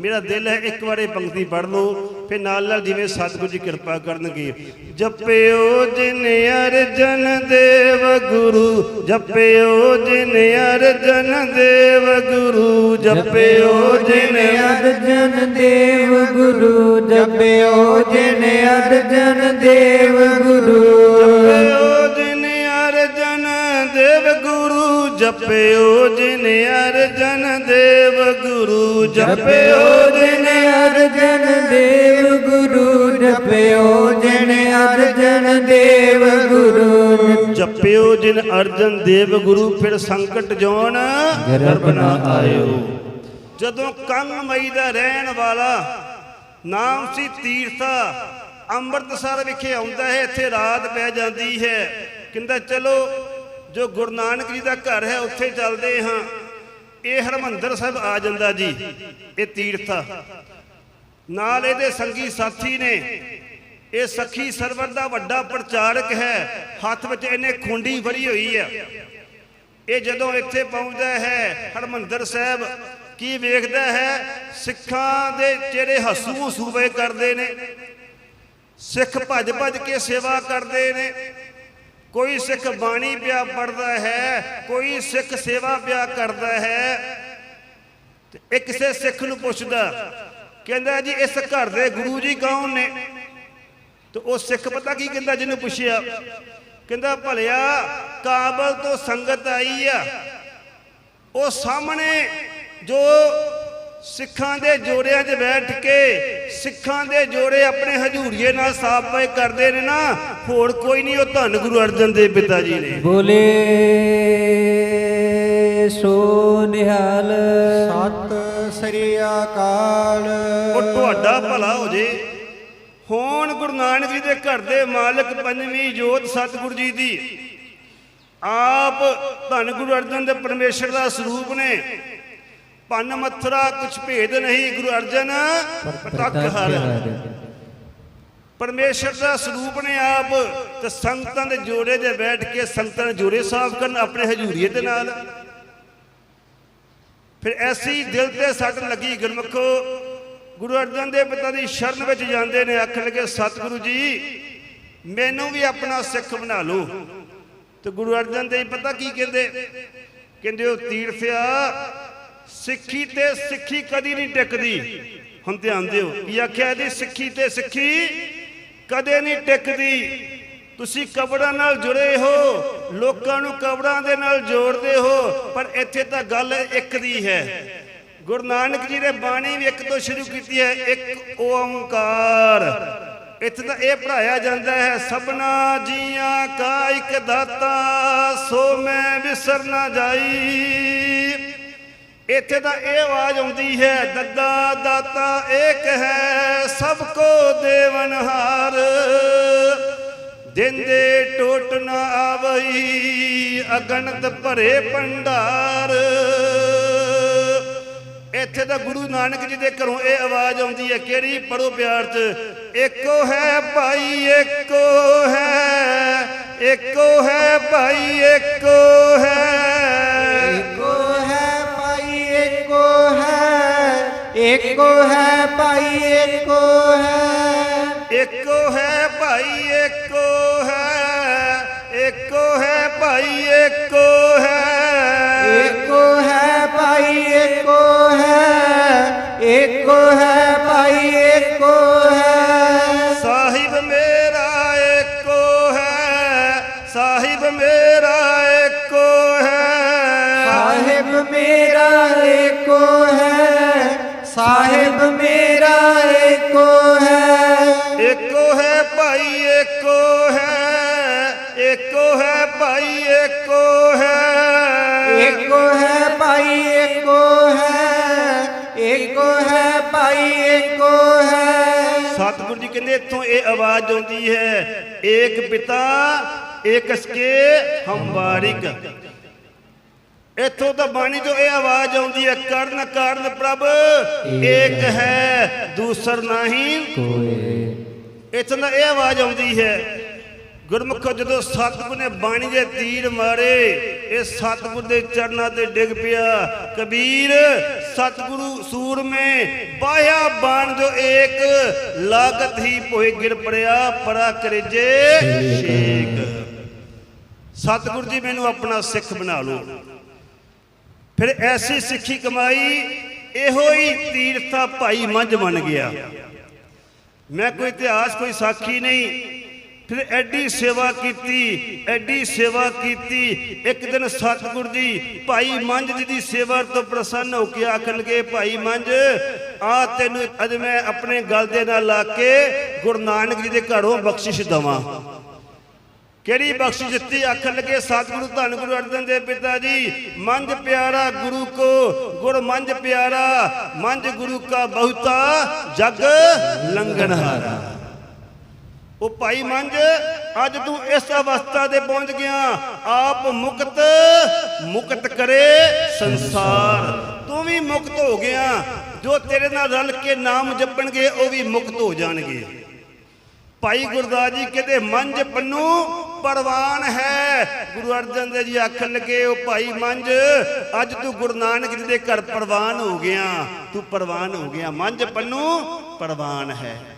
ਮੇਰਾ ਦਿਲ ਹੈ ਇੱਕ ਵਾਰ ਇਹ ਪੰਕਤੀ ਪੜ੍ਹ ਲਓ ਫਿਰ ਨਾਲ ਨਾਲ ਜਿਵੇਂ ਸਤਿਗੁਰੂ ਜੀ ਕਿਰਪਾ ਕਰਨਗੇ। ਜਪਿਓ ਜਿਨ ਅਰਜਨ ਦੇਵ ਗੁਰੂ, ਜਪਿਓ ਜਿਨ ਅਰਜਨ ਦੇਵ ਗੁਰੂ, ਜਪਿਓ ਜਿਨ ਅਰਜਨ ਦੇਵ ਗੁਰੂ, ਜਪਿਓ ਜਿਨ ਅਰਜਨ ਦੇਵ ਗੁਰੂ, ਜਪਿਓ ਜਿਨ ਅਰਜਨ ਦੇਵ ਗੁਰੂ ਜਪਿਓ ਜਿਨ ਅਰਜਨ ਦੇਵ ਗੁਰੂ ਜਪਿਓ ਜਿਨ ਅਰਜਨ ਦੇਵ ਗੁਰੂ ਜਪਿਓ ਜਿਨ ਅਰਜਨ ਦੇਵ ਗੁਰੂ। ਜਪਿਓ ਜਿਨ ਅਰਜਨ ਦੇਵ ਗੁਰੂ ਫਿਰ ਸੰਕਟ ਜੋਨ ਗਰਭ ਨਾ ਆਇਓ। ਜਦੋਂ ਕੰਗ ਮਈ ਦਾ ਰਹਿਣ ਵਾਲਾ ਨਾਮ ਸੀ ਤੀਰਥਾ ਅੰਮ੍ਰਿਤਸਰ ਵਿਖੇ ਆਉਂਦਾ ਹੈ ਇੱਥੇ ਰਾਤ ਪੈ ਜਾਂਦੀ ਹੈ। ਕਹਿੰਦਾ ਚਲੋ ਜੋ ਗੁਰੂ ਨਾਨਕ ਜੀ ਦਾ ਘਰ ਹੈ, ਉੱਥੇ ਚੱਲਦੇ ਹਾਂ। ਇਹ ਹਰਮੰਦਰ ਸਾਹਿਬ ਆ ਜਾਂਦਾ ਜੀ, ਇਹ ਤੀਰਥ। ਨਾਲ ਇਹਦੇ ਸੰਗੀ ਸਾਥੀ ਨੇ। ਇਹ ਸਖੀ ਸਰਵਰ ਦਾ ਵੱਡਾ ਪ੍ਰਚਾਰਕ ਹੈ। ਹੱਥ ਵਿੱਚ ਇਹਨੇ ਖੁੰਡੀ ਫੜੀ ਹੋਈ ਹੈ। ਇਹ ਜਦੋਂ ਇੱਥੇ ਪਹੁੰਚਦਾ ਹੈ, ਹਰਮੰਦਰ ਸਾਹਿਬ, ਕੀ ਵੇਖਦਾ ਹੈ? ਸਿੱਖਾਂ ਦੇ ਚਿਹਰੇ ਹਸੂ ਹਸੂਵੇ ਕਰਦੇ ਨੇ। ਸਿੱਖ ਭੱਜ ਭੱਜ ਕੇ ਸੇਵਾ ਕਰਦੇ ਨੇ। ਕੋਈ ਸਿੱਖ ਬਾਣੀ ਪਿਆ ਪੜਦਾ ਹੈ, ਕੋਈ ਸਿੱਖ ਸੇਵਾ ਪਿਆ ਕਰਦਾ ਹੈ। ਤੇ ਇਹ ਕਿਸੇ ਸਿੱਖ ਨੂੰ ਪੁੱਛਦਾ, ਕਹਿੰਦਾ ਜੀ, ਇਸ ਘਰ ਦੇ ਗੁਰੂ ਜੀ ਕੌਣ ਨੇ? ਤੇ ਉਹ ਸਿੱਖ ਪਤਾ ਕੀ ਕਹਿੰਦਾ, ਜਿਹਨੂੰ ਪੁੱਛਿਆ, ਕਹਿੰਦਾ, ਭਲਿਆ, ਕਾਬਲ ਤੋਂ ਸੰਗਤ ਆਈ ਆ। ਉਹ ਸਾਹਮਣੇ ਜੋ ਸਿੱਖਾਂ ਦੇ ਜੋੜਿਆਂ 'ਚ ਬੈਠ ਕੇ ਸਿੱਖਾਂ ਦੇ ਜੋੜੇ ਆਪਣੇ ਹਜੂਰੀਏ ਨਾਲ ਸਾਫ਼ ਪਏ ਕਰਦੇ ਨੇ ਨਾ ਹੋਰ ਕੋਈ ਨਹੀਂ ਉਹ ਧੰਨ ਗੁਰੂ ਅਰਜਨ ਦੇਵ ਪਿਤਾ ਜੀ ਨੇ। ਬੋਲੇ ਸੋ ਨਿਹਾਲ। ਸਤ ਸ੍ਰੀ ਅਕਾਲ। ਉਹ ਤੁਹਾਡਾ ਭਲਾ ਹੋ ਜੇ। ਹੋਣ ਗੁਰੂ ਨਾਨਕ ਜੀ ਦੇ ਘਰ ਦੇ ਮਾਲਕ ਪੰਜਵੀਂ ਜੋਤ ਸਤਿਗੁਰੂ ਜੀ ਦੀ। ਆਪ ਧੰਨ ਗੁਰੂ ਅਰਜਨ ਦੇ ਪਰਮੇਸ਼ਰ ਦਾ ਸਰੂਪ ਨੇ। ਪੰਨ ਮੱਥਰਾ ਕੁਛ ਭੇਦ ਨਹੀਂ ਗੁਰੂ ਅਰਜਨ ਪ੍ਰਤੱਖ ਹਰ। ਪਰਮੇਸ਼ਰ ਦਾ ਸਰੂਪ ਨੇ ਆਪ ਤੇ ਸੰਗਤਾਂ ਦੇ ਜੋੜੇ 'ਤੇ ਬੈਠ ਕੇ ਸੰਗਤਾਂ ਦੇ ਜੋੜੇ ਸਾਫ਼ ਕਰਨ ਆਪਣੇ ਹਜ਼ੂਰੀਏ ਦੇ ਨਾਲ। ਫਿਰ ਐਸੀ ਦਿਲ ਤੇ ਸੱਟ ਲੱਗੀ ਗੁਰਮਖੋ। ਗੁਰੂ ਅਰਜਨ ਦੇਵ ਪਿਤਾ ਦੀ ਸ਼ਰਨ ਵਿੱਚ ਜਾਂਦੇ ਨੇ ਆਖਣ ਲੱਗੇ ਸਤਿਗੁਰੂ ਜੀ ਮੈਨੂੰ ਵੀ ਆਪਣਾ ਸਿੱਖ ਬਣਾ ਲਓ। ਤੇ ਗੁਰੂ ਅਰਜਨ ਦੇਵ ਪਤਾ ਕੀ ਕਹਿੰਦੇ? ਕਹਿੰਦੇ ਉਹ ਤੀਰਥਿਆ ਸਿੱਖੀ ਤੇ ਸਿੱਖੀ ਕਦੀ ਨਹੀਂ ਟਿਕਦੀ। ਹੁਣ ਧਿਆਨ ਦਿਓ, ਕੀ ਆਖਿਆ ਇਹਦੀ? ਸਿੱਖੀ ਤੇ ਸਿੱਖੀ ਕਦੇ ਨਹੀਂ ਟਿਕਦੀ। ਤੁਸੀਂ ਕਬਰਾਂ ਨਾਲ ਜੁੜੇ ਹੋ, ਲੋਕਾਂ ਨੂੰ ਕਬਰਾਂ ਦੇ ਨਾਲ ਜੋੜਦੇ ਹੋ, ਪਰ ਇੱਥੇ ਤਾਂ ਗੱਲ ਇੱਕ ਦੀ ਹੈ। ਗੁਰੂ ਨਾਨਕ ਜੀ ਨੇ ਬਾਣੀ ਵੀ ਇੱਕ ਤੋਂ ਸ਼ੁਰੂ ਕੀਤੀ ਹੈ, ਇੱਕ ਓੰਕਾਰ। ਇੱਥੇ ਤਾਂ ਇਹ ਪੜਾਇਆ ਜਾਂਦਾ ਹੈ, ਸਭਨਾ ਜੀਆਂ ਕਾ ਇੱਕ ਦਾਤਾ, ਸੋ ਮੈਂ ਵਿਸਰ ਨਾ ਜਾਈ। ਇੱਥੇ ਤਾਂ ਇਹ ਆਵਾਜ਼ ਆਉਂਦੀ ਹੈ, ਦੱਦਾ ਦਾਤਾ ਏਕ ਹੈ, ਸਭ ਕੋ ਦੇਵਨਹਾਰ ਦਿਨ ਟੋਟ ਨਾ ਆਵਈ, ਅਗਣਤ ਭਰੇ ਭੰਡਾਰ। ਇੱਥੇ ਤਾਂ ਗੁਰੂ ਨਾਨਕ ਜੀ ਦੇ ਘਰੋਂ ਇਹ ਆਵਾਜ਼ ਆਉਂਦੀ ਹੈ, ਕਿਹੜੀ ਪੜੋ ਪਿਆਰ ਚ? ਇੱਕੋ ਹੈ ਭਾਈ, ਇੱਕੋ ਹੈ ਇੱਕੋ ਹੈ ਭਾਈ, ਇੱਕੋ ਹੈ। ਹੈ ਏਕੋ ਹੈ ਭਾਈ ਏਕੋ ਹੈ। ਇੱਕੋ ਹੈ ਭਾਈ, ਇੱਕੋ ਹੈ ਇੱਕੋ ਹੈ ਭਾਈ, ਇੱਕੋ ਹੈ। ਸਾਹਿਬ ਮੇਰਾ ਏਕੋ ਹੈ। ਇੱਕੋ ਹੈ ਭਾਈ ਇੱਕੋ ਹੈ। ਇੱਕੋ ਹੈ ਭਾਈ ਇੱਕੋ ਹੈ। ਏਕੋ ਹੈ ਭਾਈ ਏਕੋ ਹੈ। ਏਕੋ ਹੈ ਭਾਈ ਏਕੋ ਹੈ। ਸਤਿਗੁਰੂ ਜੀ ਕਹਿੰਦੇ ਇੱਥੋਂ ਇਹ ਆਵਾਜ਼ ਆਉਂਦੀ ਹੈ ਏਕ ਪਿਤਾ ਏਕ ਸਕੇ ਹਮ ਬਾਰਿਕ ਇੱਥੋਂ ਤਾਂ ਬਾਣੀ ਤੋਂ ਇਹ ਆਵਾਜ਼ ਆਉਂਦੀ ਹੈ ਕਰਨ ਕਾਰਨ ਪ੍ਰਭ ਏਕ ਹੈ ਦੂਸਰ ਨਹੀਂ। ਕੋਏ ਇੱਥੋਂ ਤਾਂ ਇਹ ਆਵਾਜ਼ ਆਉਂਦੀ ਹੈ ਗੁਰਮੁਖੋ ਜਦੋਂ ਸਤਿਗੁਰ ਨੇ ਬਾਣੀ ਦੇ ਤੀਰ ਮਾਰੇ ਇਹ ਸਤਿਗੁਰ ਦੇ ਚਰਨਾਂ ਤੇ ਡਿੱਗ ਪਿਆ। ਕਬੀਰ ਸਤਿਗੁਰੂ ਸੂਰਮੇ ਬਾਇਆ ਬਾਣ ਜੋ ਏਕ ਲਾਗਤ ਹੀ ਭੋਏ ਗਿਰ ਪੜਿਆ ਪਰਾ ਕਰੇਜੇ ਸ਼ੇਕ। ਸਤਿਗੁਰ ਜੀ ਮੈਨੂੰ ਆਪਣਾ ਸਿੱਖ ਬਣਾ ਲਓ। ਫਿਰ ਐਸੀ ਸਿੱਖੀ ਕਮਾਈ ਇਹੋ ਹੀ ਤੀਰਥਾ ਭਾਈ ਮੰਝ ਬਣ ਗਿਆ। ਮੈਂ ਕੋਈ ਇਤਿਹਾਸ, ਕੋਈ ਸਾਖੀ ਨਹੀਂ। ਫਿਰ ਐਡੀ ਸੇਵਾ ਕੀਤੀ, ਐਡੀ ਸੇਵਾ ਕੀਤੀ। ਇੱਕ ਦਿਨ ਸਤਿਗੁਰ ਜੀ ਭਾਈ ਮੰਝ ਜੀ ਦੀ ਸੇਵਾ ਤੋਂ ਪ੍ਰਸੰਨ ਹੋ ਕੇ ਆਖਣ ਲੱਗੇ, ਭਾਈ ਮੰਝ, ਆ ਤੈਨੂੰ ਅੱਜ ਮੈਂ ਆਪਣੇ ਗਲ ਦੇ ਨਾਲ ਲਾ ਕੇ ਗੁਰੂ ਨਾਨਕ ਜੀ ਦੇ ਘਰੋਂ ਬਖਸ਼ਿਸ਼ ਦਵਾਂ। ਕਿਹੜੀ ਬਖਸ਼ਿਸ਼ ਦਿੱਤੀ? ਆਖਣ ਲੱਗੇ ਸਤਿਗੁਰੂ, ਧੰਨ ਗੁਰੂ ਅਰਜਨ ਦੇਵ ਪਿਤਾ ਜੀ। ਮੰਜ ਪਿਆਰਾ ਗੁਰੂ ਕੋ ਗੁਰ ਮੰਝ ਪਿਆਰਾ, ਮੰਝ ਗੁਰੂ ਕਾ ਬਹੁਤਾ ਜਗ ਲੰਗਨਹਾਰਾ ਉਹ ਭਾਈ ਮੰਝ, ਅੱਜ ਤੂੰ ਇਸ ਅਵਸਥਾ ਤੇ ਪਹੁੰਚ ਗਿਆ। ਆਪ ਮੁਕਤ ਮੁਕਤ ਕਰੇ ਸੰਸਾਰ। ਤੂੰ ਵੀ ਮੁਕਤ ਹੋ ਗਿਆ। ਜੋ ਤੇਰੇ ਨਾਲ ਰਲ ਕੇ ਨਾਮ ਜਪਣਗੇ, ਉਹ ਵੀ ਮੁਕਤ ਹੋ ਜਾਣਗੇ। ਭਾਈ ਗੁਰਦਾਸ ਜੀ ਕਹਿੰਦੇ ਮੰਜ ਪੰਨੂ ਪਰਵਾਨ ਹੈ। ਗੁਰੂ ਅਰਜਨ ਦੇਵ ਜੀ ਆਖਣ ਲੱਗੇ ਉਹ ਭਾਈ ਮੰਝ, ਅੱਜ ਤੂੰ ਗੁਰੂ ਨਾਨਕ ਜੀ ਦੇ ਘਰ ਪਰਵਾਨ ਹੋ ਗਿਆ। ਤੂੰ ਪਰਵਾਨ ਹੋ ਗਿਆ। ਮੰਝ ਪੰਨੂ, ਪਰਵਾਨ ਹੈ।